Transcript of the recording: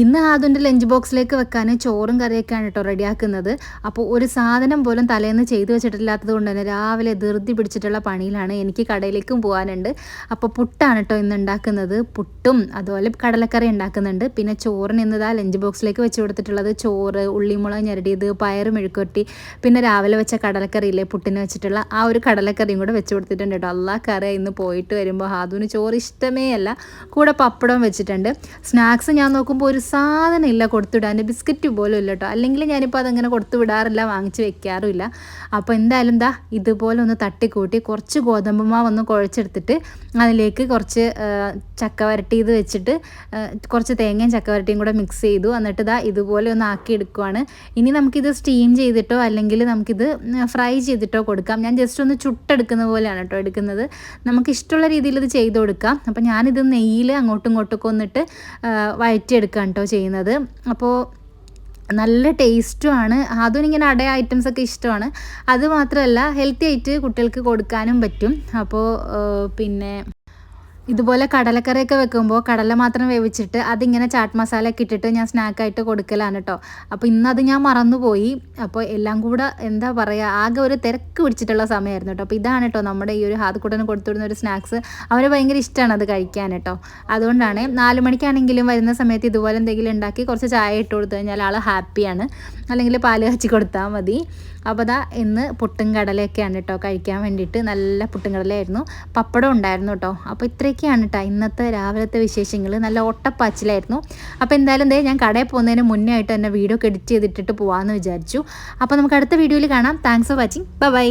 ഇന്ന് ആദ്യന്റെ ലഞ്ച് ബോക്സിലേക്ക് വെക്കാൻ ചോറും കറിയൊക്കെയാണ് കേട്ടോ റെഡിയാക്കുന്നത്. അപ്പോൾ ഒരു സാധനം പോലും തലേന്ന് ചെയ്തു വെച്ചിട്ടില്ലാത്തത് കൊണ്ട് തന്നെ രാവിലെ ധൃതി പിടിച്ചിട്ടുള്ള പണിയിലാണ് എനിക്ക് കടയിലേക്കും പോകാനുണ്ട്. അപ്പോൾ പുട്ടാണ് കേട്ടോ ഇന്ന് ഉണ്ടാക്കുന്നത്. പുട്ടും അതുപോലെ കടലക്കറി ഉണ്ടാക്കുന്നുണ്ട്. പിന്നെ ചോറിന് ഇന്നതാ ലഞ്ച് ബോക്സിലേക്ക് വെച്ച് കൊടുത്തിട്ടുള്ളത് ചോറ് ഉള്ളിമുളക് ഞെരടിയത് പയറ് മെഴുക്കൊട്ടി പിന്നെ രാവിലെ വെച്ച കടലക്കറിയില്ലേ പുട്ടിന് വെച്ചിട്ടുള്ള ആ ഒരു കടലക്കറിയും കൂടെ വെച്ച് കൊടുത്തിട്ടുണ്ട് കേട്ടോ. അല്ലാ കറി ഇന്ന് പോയിട്ട് വരുമ്പോൾ ഹാദുവിന് ചോറ് ഇഷ്ടമേ അല്ല. കൂടെ പപ്പടം വെച്ചിട്ടുണ്ട്. സ്നാക്സ് ഞാൻ നോക്കുമ്പോൾ ഒരു സാധനം ഇല്ല കൊടുത്തുവിടാൻ ബിസ്ക്കറ്റ് പോലും ഇല്ല കേട്ടോ അല്ലെങ്കിൽ ഞാനിപ്പോൾ അതങ്ങനെ കൊടുത്തു വിടാറില്ല വാങ്ങിച്ച് വെക്കാറുമില്ല. അപ്പോൾ എന്തായാലും എന്താ ഇതുപോലെ ഒന്ന് തട്ടിക്കൂട്ടി കുറച്ച് ഗോതമ്പ് മാവ് ഒന്ന് കുഴച്ചെടുത്തിട്ട് അതിലേക്ക് കുറച്ച് ചക്ക വരട്ടിയത് വെച്ചിട്ട് കുറച്ച് തേങ്ങയും ചക്ക വരട്ടിയും കൂടെ മിക്സ് ചെയ്തു. എന്നിട്ട് ഇതാ ഇതുപോലെ ഒന്ന് ആക്കി എടുക്കുവാണ്. ഇനി നമുക്കിത് സ്റ്റീം ചെയ്തിട്ടോ അല്ലെങ്കിൽ നമുക്കിത് ഫ്രൈ ചെയ്തിട്ടോ കൊടുക്കാം. ഞാൻ ജസ്റ്റ് ഒന്ന് ചുട്ടെടുക്കുന്ന പോലെയാണ് കേട്ടോ എടുക്കുന്നത്. നമുക്ക് ഇഷ്ടമുള്ള രീതിയിൽ ഇത് ചെയ്ത് കൊടുക്കാം. അപ്പോൾ ഞാനിത് നെയ്യിൽ അങ്ങോട്ടും ഇങ്ങോട്ടും കൊന്നിട്ട് വഴറ്റിയെടുക്കാം കേട്ടോ ചെയ്യുന്നത്. അപ്പോൾ നല്ല ടേസ്റ്റുമാണ് അതും ഇങ്ങനെ അട ഐറ്റംസ് ഒക്കെ ഇഷ്ടമാണ്. അത് മാത്രമല്ല ഹെൽത്തി ആയിട്ട് കുട്ടികൾക്ക് കൊടുക്കാനും പറ്റും. അപ്പോൾ പിന്നെ ഇതുപോലെ കടലക്കറിയൊക്കെ വെക്കുമ്പോൾ കടല മാത്രം വേവിച്ചിട്ട് അതിങ്ങനെ ചാട്ട് മസാല ഒക്കെ ഇട്ടിട്ട് ഞാൻ സ്നാക്കായിട്ട് കൊടുക്കലാണ് കേട്ടോ അപ്പോൾ ഇന്നത് ഞാൻ മറന്നുപോയി. അപ്പോൾ എല്ലാം കൂടെ എന്താ പറയുക ആകെ ഒരു തിരക്ക് പിടിച്ചിട്ടുള്ള സമയമായിരുന്നു കേട്ടോ അപ്പോൾ ഇതാണ് കേട്ടോ നമ്മുടെ ഈ ഒരു ഹാദക്കൂട്ടന് കൊടുത്തുവിടുന്ന ഒരു സ്നാക്സ്. അവന് ഭയങ്കര ഇഷ്ടമാണ് അത് കഴിക്കാൻ കേട്ടോ അതുകൊണ്ടാണ് നാല് മണിക്കാണെങ്കിലും വരുന്ന സമയത്ത് ഇതുപോലെ എന്തെങ്കിലും ഉണ്ടാക്കി കുറച്ച് ചായ ഇട്ട് കൊടുത്തു കഴിഞ്ഞാൽ ആൾ ഹാപ്പിയാണ്. അല്ലെങ്കിൽ പാൽ കച്ചി കൊടുത്താൽ മതി. അപ്പോൾ അതാ ഇന്ന് പുട്ടും കടലയൊക്കെയാണ് കേട്ടോ കഴിക്കാൻ വേണ്ടിയിട്ട് നല്ല പുട്ടും കടലയായിരുന്നു. പപ്പടം ഉണ്ടായിരുന്നു കേട്ടോ. അപ്പോൾ ഇത്രയൊക്കെയാണ് കേട്ടോ ഇന്നത്തെ രാവിലത്തെ വിശേഷങ്ങൾ. നല്ല ഒട്ടപ്പാച്ചിലായിരുന്നു അപ്പോൾ എന്തായാലും എന്തേ ഞാൻ കടയിൽ പോകുന്നതിന് മുന്നേ ആയിട്ട് തന്നെ വീഡിയോ ഒക്കെ എഡിറ്റ് ചെയ്തിട്ടിട്ട് പോകാമെന്ന് വിചാരിച്ചു. അപ്പോൾ നമുക്ക് അടുത്ത വീഡിയോയിൽ കാണാം. Thanks for watching bye